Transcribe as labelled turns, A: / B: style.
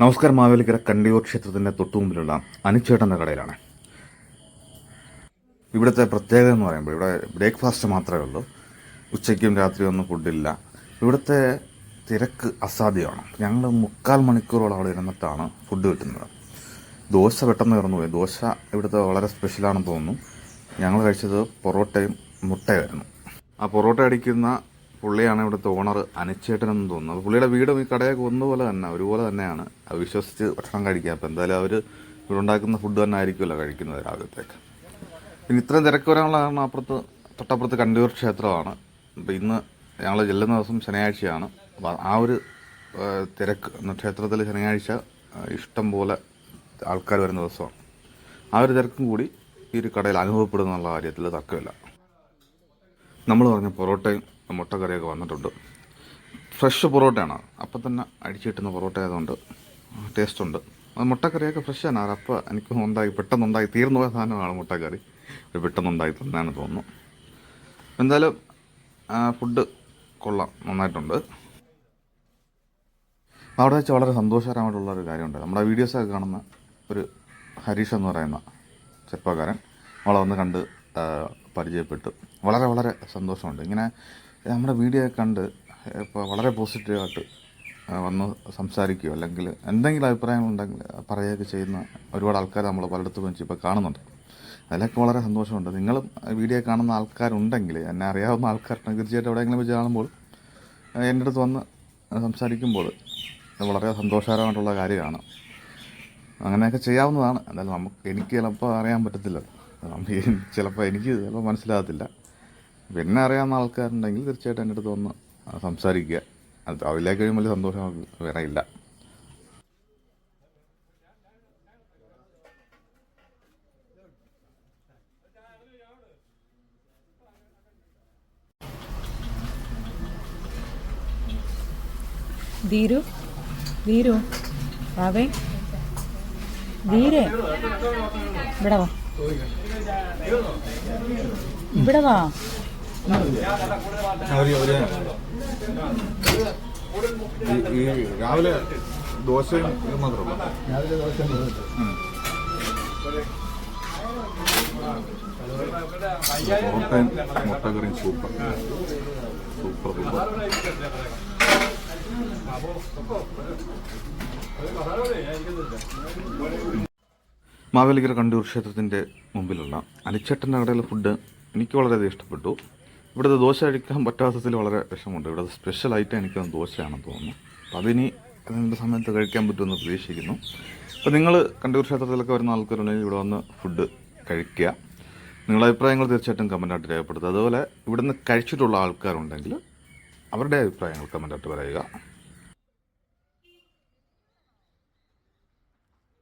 A: നമസ്കാരം മാവേലിക്കര കണ്ടിയൂർ ക്ഷേത്രത്തിന്റെ തൊട്ടുമുമ്പിലുള്ള അനുച്ചേട്ടന്റെ കടയിലാണ്. ഇവിടുത്തെ പ്രത്യേകത എന്ന് പറയുമ്പോൾ ഇവിടെ ബ്രേക്ക്ഫാസ്റ്റ് മാത്രമേ ഉള്ളൂ. ഉച്ചയ്ക്കും രാത്രിയും ഒന്നും ഫുഡില്ല ഇവിടുത്തെ തിരക്ക് അസാധ്യമാണ്. ഞങ്ങൾ മുക്കാൽ മണിക്കൂറോളം അവിടെ ഇരുന്നിട്ടാണ് ഫുഡ് കിട്ടുന്നത്. ദോശ പെട്ടെന്ന് കയറുന്നു പോയി ദോശ ഇവിടുത്തെ വളരെ സ്പെഷ്യലാണെന്ന് തോന്നുന്നു. ഞങ്ങൾ കഴിച്ചത് പൊറോട്ടയും മുട്ടയായിരുന്നു ആ പൊറോട്ട അടിക്കുന്ന പുള്ളിയാണ് ഇവിടുത്തെ ഓണർ അനിച്ചേട്ടനെന്ന് തോന്നുന്നു. പുള്ളിയുടെ വീടും ഈ കടയൊക്കെ ഒന്നുപോലെ തന്നെ ഒരുപോലെ തന്നെയാണ്. അത് വിശ്വസിച്ച് ഭക്ഷണം കഴിക്കുക. അപ്പോൾ എന്തായാലും അവർ ഉണ്ടാക്കുന്ന ഫുഡ് തന്നെ ആയിരിക്കുമല്ലോ കഴിക്കുന്നത് രാവിലത്തേക്ക്. പിന്നെ ഇത്രയും തിരക്ക് വരാനുള്ള കാരണം അപ്പുറത്ത് തൊട്ടപ്പുറത്ത് കണ്ടൂർ ക്ഷേത്രമാണ്. അപ്പോൾ ഇന്ന് ഞങ്ങൾ ചെല്ലുന്ന ദിവസം ശനിയാഴ്ചയാണ്. അപ്പോൾ ആ ഒരു തിരക്ക് ക്ഷേത്രത്തിൽ ശനിയാഴ്ച ഇഷ്ടം പോലെ ആൾക്കാർ വരുന്ന ദിവസമാണ്. ആ ഒരു തിരക്കും കൂടി ഈ ഒരു കടയിൽ അനുഭവപ്പെടുന്നുള്ള കാര്യത്തിൽ തർക്കമില്ല നമ്മൾ പറഞ്ഞ പൊറോട്ടയും മുട്ടക്കറിയൊക്കെ വന്നിട്ടുണ്ട്. ഫ്രഷ് പൊറോട്ടയാണ്. അപ്പം തന്നെ അടിച്ചു കിട്ടുന്ന പൊറോട്ട ആയതുകൊണ്ട് ടേസ്റ്റുണ്ട് അത് മുട്ടക്കറിയൊക്കെ ഫ്രഷ് ആണ്. അപ്പം എനിക്ക് ഉണ്ടായി പെട്ടെന്ന് ഉണ്ടായി തീർന്നു പോയ സാധനമാണ് മുട്ടക്കറി. ഒരു പെട്ടെന്ന് ഉണ്ടായി തന്നാണ് തോന്നുന്നു. എന്തായാലും ഫുഡ് കൊള്ളാം. നന്നായിട്ടുണ്ട്. അവിടെ വെച്ച് വളരെ സന്തോഷകരമായിട്ടുള്ള ഒരു കാര്യമുണ്ട്. നമ്മുടെ വീഡിയോസൊക്കെ കാണുന്ന ഒരു ഹരീഷ് എന്ന് പറയുന്ന ചെറുപ്പക്കാരൻ. അവളെ വന്ന് കണ്ട് പരിചയപ്പെട്ടു. വളരെ വളരെ സന്തോഷമുണ്ട്. ഇങ്ങനെ നമ്മുടെ വീഡിയോ കണ്ട് ഇപ്പോൾ വളരെ പോസിറ്റീവായിട്ട് വന്ന് സംസാരിക്കുകയോ അല്ലെങ്കിൽ എന്തെങ്കിലും അഭിപ്രായങ്ങളുണ്ടെങ്കിൽ പറയുകയൊക്കെ ചെയ്യുന്ന ഒരുപാട് ആൾക്കാർ നമ്മൾ പലയിടത്തും വെച്ച് ഇപ്പോൾ കാണുന്നുണ്ട്. അതിലൊക്കെ വളരെ സന്തോഷമുണ്ട്. നിങ്ങളും വീഡിയോ കാണുന്ന ആൾക്കാരുണ്ടെങ്കിൽ എന്നെ അറിയാവുന്ന ആൾക്കാരുണ്ടെങ്കിൽ തീർച്ചയായിട്ടും എവിടെയെങ്കിലും വെച്ച് കാണുമ്പോൾ എന്റെ അടുത്ത് വന്ന് സംസാരിക്കുമ്പോൾ വളരെ സന്തോഷകരമായിട്ടുള്ള കാര്യമാണ്. അങ്ങനെയൊക്കെ ചെയ്യാവുന്നതാണ്. എന്നാലും നമുക്ക് എനിക്ക് ചിലപ്പോൾ അറിയാൻ പറ്റത്തില്ല. ചിലപ്പോൾ എനിക്ക് ചിലപ്പോൾ മനസ്സിലാകത്തില്ല. പിന്നെ അറിയാവുന്ന ആൾക്കാരുണ്ടെങ്കിൽ തീർച്ചയായിട്ടും എന്റെ അടുത്ത് വന്ന് സംസാരിക്കുക. അത് അതിലേക്ക് കഴിയുമ്പോൾ സന്തോഷം വേറെ ഇല്ല.
B: ധീരു? ധീരു? വാവേ ധീരെ? ഇവിടെ വാ. ഇവിടെ വാ.
A: ഈ രാവിലെ ദോശയും ഇത് മാത്രമേ പൊറോട്ടയും മുട്ടക്കറിയും super super super Mavelikkara Kandoor ക്ഷേത്രത്തിന്റെ മുമ്പിലുള്ള അനിച്ചേട്ടന്റെ കടയിലെ ഫുഡ് എനിക്ക് വളരെയധികം ഇഷ്ടപ്പെട്ടു. ഇവിടുത്തെ ദോശ കഴിക്കാൻ പറ്റാത്തതിൽ വളരെ വിഷമമുണ്ട്. ഇവിടുത്തെ സ്പെഷ്യൽ ഐറ്റം എനിക്ക് ദോശയാണെന്ന് തോന്നുന്നു. അപ്പോൾ അതിനി അതിന്റെ സമയത്ത് കഴിക്കാൻ പറ്റുമെന്ന് പ്രതീക്ഷിക്കുന്നു. അപ്പോൾ നിങ്ങൾ കണ്ടൂർ ക്ഷേത്രത്തിലൊക്കെ വരുന്ന ആൾക്കാരുണ്ടെങ്കിൽ ഇവിടെ വന്ന് ഫുഡ് കഴിക്കുക. നിങ്ങളുടെ അഭിപ്രായങ്ങൾ തീർച്ചയായിട്ടും കമന്റായിട്ട് രേഖപ്പെടുത്തുക. അതുപോലെ ഇവിടുന്ന് കഴിച്ചിട്ടുള്ള ആൾക്കാരുണ്ടെങ്കിൽ അവരുടെ അഭിപ്രായങ്ങൾ കമന്റായിട്ട് പറയുക.